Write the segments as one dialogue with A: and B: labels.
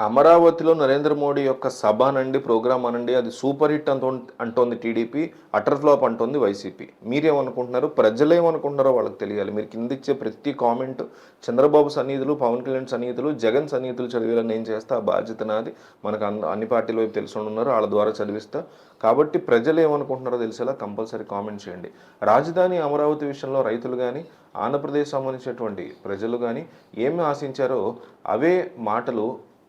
A: అమరావతిలో నరేంద్ర మోడీ యొక్క సభ అనండి ప్రోగ్రామ్ అనండి అది సూపర్ హిట్ అంటో అంటోంది టీడీపీ అటర్ ఫ్లాప్ అంటోంది వైసీపీ. మీరేమనుకుంటున్నారు? ప్రజలేమనుకుంటున్నారో వాళ్ళకి తెలియాలి. మీరు కింద ఇచ్చే ప్రతి కామెంట్ చంద్రబాబు సన్నిహితులు పవన్ కళ్యాణ్ సన్నిహితులు జగన్ సన్నిహితులు చదివేలా నేను చేస్తా ఆ బాధ్యత నాది. మనకు అన్ని అన్ని పార్టీల వైపు తెలిసి ఉన్నారు వాళ్ళ ద్వారా చదివిస్తా. కాబట్టి ప్రజలు ఏమనుకుంటున్నారో తెలిసేలా కంపల్సరీ కామెంట్ చేయండి. రాజధాని అమరావతి విషయంలో రైతులు కానీ ఆంధ్రప్రదేశ్ సంబంధించినటువంటి ప్రజలు కానీ ఏమి ఆశించారో అవే మాటలు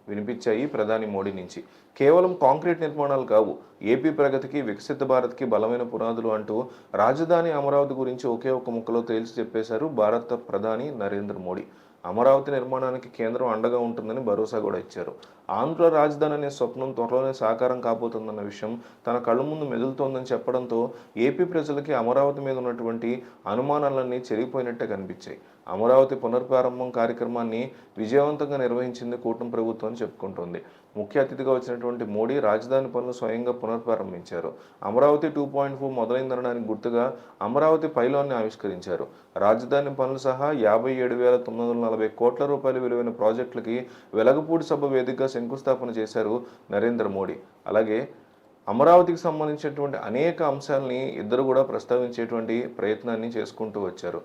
A: వినిపించాయి ప్రధాని మోడీ నుంచి. కేవలం కాంక్రీట్ నిర్మాణాలు కావు. ఏపీ ప్రగతికి వికసిత భారత్కి బలమైన పునాదులు అంటూ రాజధాని అమరావతి గురించి ఒకే ఒక ముక్కలో తేల్చి చెప్పేశారు భారత ప్రధాని నరేంద్ర మోడీ. అమరావతి నిర్మాణానికి కేంద్రం అండగా ఉంటుందని భరోసా కూడా ఇచ్చారు. ఆంధ్ర రాజధాని అనే స్వప్నం త్వరలోనే సాకారం కాబోతుందన్న విషయం తన కళ్ళ ముందు మెదులుతోందని చెప్పడంతో ఏపీ ప్రజలకి అమరావతి మీద ఉన్నటువంటి అనుమానాలన్నీ చెరిగిపోయినట్టే కనిపించాయి. అమరావతి పునర్ప్రారంభం కార్యక్రమాన్ని విజయవంతంగా నిర్వహించింది కూటమి ప్రభుత్వం అని చెప్పుకుంటోంది. ముఖ్య అతిథిగా వచ్చినటువంటి మోడీ రాజధాని పనులు స్వయంగా పునర్ప్రారంభించారు అమరావతి టూ పాయింట్ ఫోర్ మొదలైందనడానికి గుర్తుగా అమరావతి పైలాన్ని ఆవిష్కరించారు. రాజధాని పనులు సహా యాభై ఏడు వేల తొమ్మిది వందల నలభై కోట్ల రూపాయలు విలువైన ప్రాజెక్టులకి వెలగపూడి సభ వేదికగా శంకుస్థాపన చేశారు నరేంద్ర మోడీ. అలాగే అమరావతికి సంబంధించినటువంటి అనేక అంశాలని ఇద్దరు కూడా ప్రస్తావించేటువంటి ప్రయత్నాన్ని చేసుకుంటూ వచ్చారు.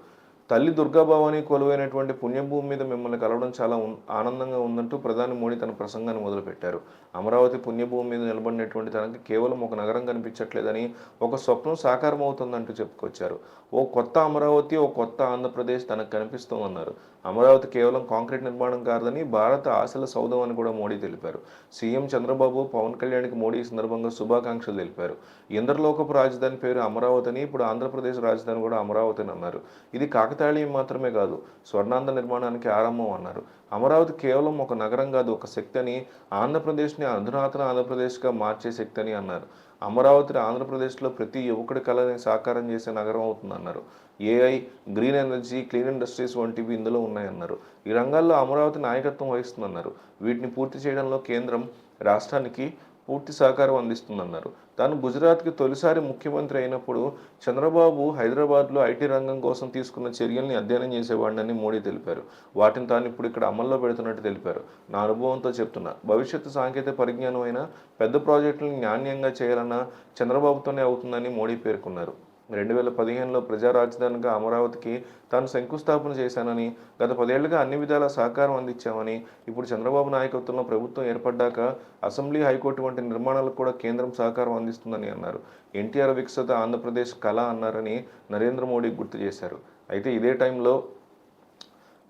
A: తల్లి దుర్గాభవాని కొలువైనటువంటి పుణ్యభూమి మీద మిమ్మల్ని కలవడం చాలా ఆనందంగా ఉందంటూ ప్రధాని మోడీ తన ప్రసంగాన్ని మొదలుపెట్టారు. అమరావతి పుణ్యభూమి మీద నిలబడినటువంటి తనకి కేవలం ఒక నగరం కనిపించట్లేదని ఒక స్వప్నం సాకారం అవుతుందంటూ చెప్పుకొచ్చారు. ఓ కొత్త అమరావతి ఓ కొత్త ఆంధ్రప్రదేశ్ తనకు కనిపిస్తోందన్నారు. అమరావతి కేవలం కాంక్రీట్ నిర్మాణం కాదని భారత ఆశల సౌధం అని కూడా మోడీ తెలిపారు. సీఎం చంద్రబాబు పవన్ కళ్యాణ్కి మోడీ ఈ సందర్భంగా శుభాకాంక్షలు తెలిపారు. ఇంద్రలోకపు రాజధాని పేరు అమరావతి అని ఇప్పుడు ఆంధ్రప్రదేశ్ రాజధాని కూడా అమరావతి అని అన్నారు. ఇది కాకతాళీయం మాత్రమే కాదు స్వర్ణాంధ్ర నిర్మాణానికి ఆరంభం అన్నారు. అమరావతి కేవలం ఒక నగరం కాదు ఒక శక్తి అని ఆంధ్రప్రదేశ్ని అధునాతన ఆంధ్రప్రదేశ్గా మార్చే శక్తి అని అన్నారు. అమరావతి ఆంధ్రప్రదేశ్లో ప్రతి యువకుడి కళని సాకారం చేసే నగరం అవుతుందన్నారు AI green energy clean industries వంటివి ఇందులో ఉన్నాయన్నారు. ఈ రంగాల్లో అమరావతి నాయకత్వం వహిస్తుందన్నారు. వీటిని పూర్తి చేయడంలో కేంద్రం రాష్ట్రానికి పూర్తి సహకారం అందిస్తుందన్నారు. తాను గుజరాత్కి తొలిసారి ముఖ్యమంత్రి అయినప్పుడు చంద్రబాబు హైదరాబాద్లో ఐటీ రంగం కోసం తీసుకున్న చర్యల్ని అధ్యయనం చేసేవాడిని మోడీ తెలిపారు. వాటిని తాను ఇప్పుడు ఇక్కడ అమల్లో పెడుతున్నట్టు తెలిపారు. నా అనుభవంతో చెప్తున్నా భవిష్యత్తు సాంకేతిక పరిజ్ఞానం అయినా పెద్ద ప్రాజెక్టులను నాణ్యంగా చేయాలన్నా చంద్రబాబుతోనే అవుతుందని మోడీ పేర్కొన్నారు. రెండు వేల పదిహేనులో ప్రజా రాజధానిగా అమరావతికి తాను శంకుస్థాపన చేశానని గత పదేళ్ళుగా అన్ని విధాల సహకారం అందించామని ఇప్పుడు చంద్రబాబు నాయకత్వంలో ప్రభుత్వం ఏర్పడ్డాక అసెంబ్లీ హైకోర్టు వంటి నిర్మాణాలకు కూడా కేంద్రం సహకారం అందిస్తుందని అన్నారు. ఎన్టీఆర్ వికసిత ఆంధ్రప్రదేశ్ కళ అన్నారని నరేంద్ర మోడీ గుర్తు చేశారు. అయితే ఇదే టైంలో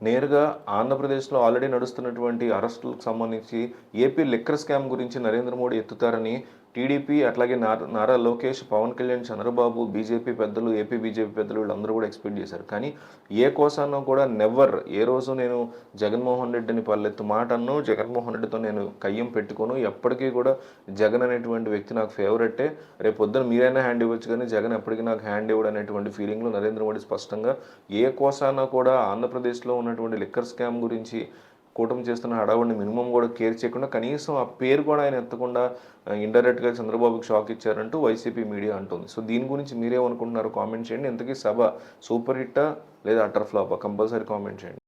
A: నేరుగా ఆంధ్రప్రదేశ్లో ఆల్రెడీ నడుస్తున్నటువంటి అరెస్టులకు సంబంధించి ఏపీ లిక్కర్ స్కామ్ గురించి నరేంద్ర మోడీ ఎత్తుతారని టీడీపీ అట్లాగే నారా నారా లోకేష్ పవన్ కళ్యాణ్ చంద్రబాబు బీజేపీ పెద్దలు ఏపీ బీజేపీ పెద్దలు వీళ్ళందరూ కూడా ఎక్స్పెక్ట్ చేశారు. కానీ ఏ కోసానో కూడా నెవర్ ఏ రోజు నేను జగన్మోహన్ రెడ్డిని పల్లెత్తు మాట అన్ను జగన్మోహన్ రెడ్డితో నేను కయ్యం పెట్టుకోను ఎప్పటికీ కూడా జగన్ అనేటువంటి వ్యక్తి నాకు ఫేవరెటే రేపు పొద్దున మీరైనా హ్యాండ్ ఇవ్వచ్చు కానీ జగన్ ఎప్పటికీ నాకు హ్యాండ్ ఇవ్వడు అనేటువంటి ఫీలింగ్లో నరేంద్ర మోడీ స్పష్టంగా ఏ కోసానా కూడా ఆంధ్రప్రదేశ్లో ఉన్నటువంటి లిక్కర్ స్కామ్ గురించి కూటమి చేస్తున్న హడావుడిని మినిమం కూడా కేర్ చేయకుండా కనీసం ఆ పేరు కూడా ఆయన ఎత్తకుండా ఇండైరెక్ట్గా చంద్రబాబుకి షాక్ ఇచ్చారంటూ వైసీపీ మీడియా అంటుంది. సో దీని గురించి మీరేమనుకుంటున్నారు కామెంట్ చేయండి. ఇంతకీ సభ సూపర్ హిట్టా లేదా అటర్ ఫ్లాపా? కంపల్సరీ కామెంట్ చేయండి.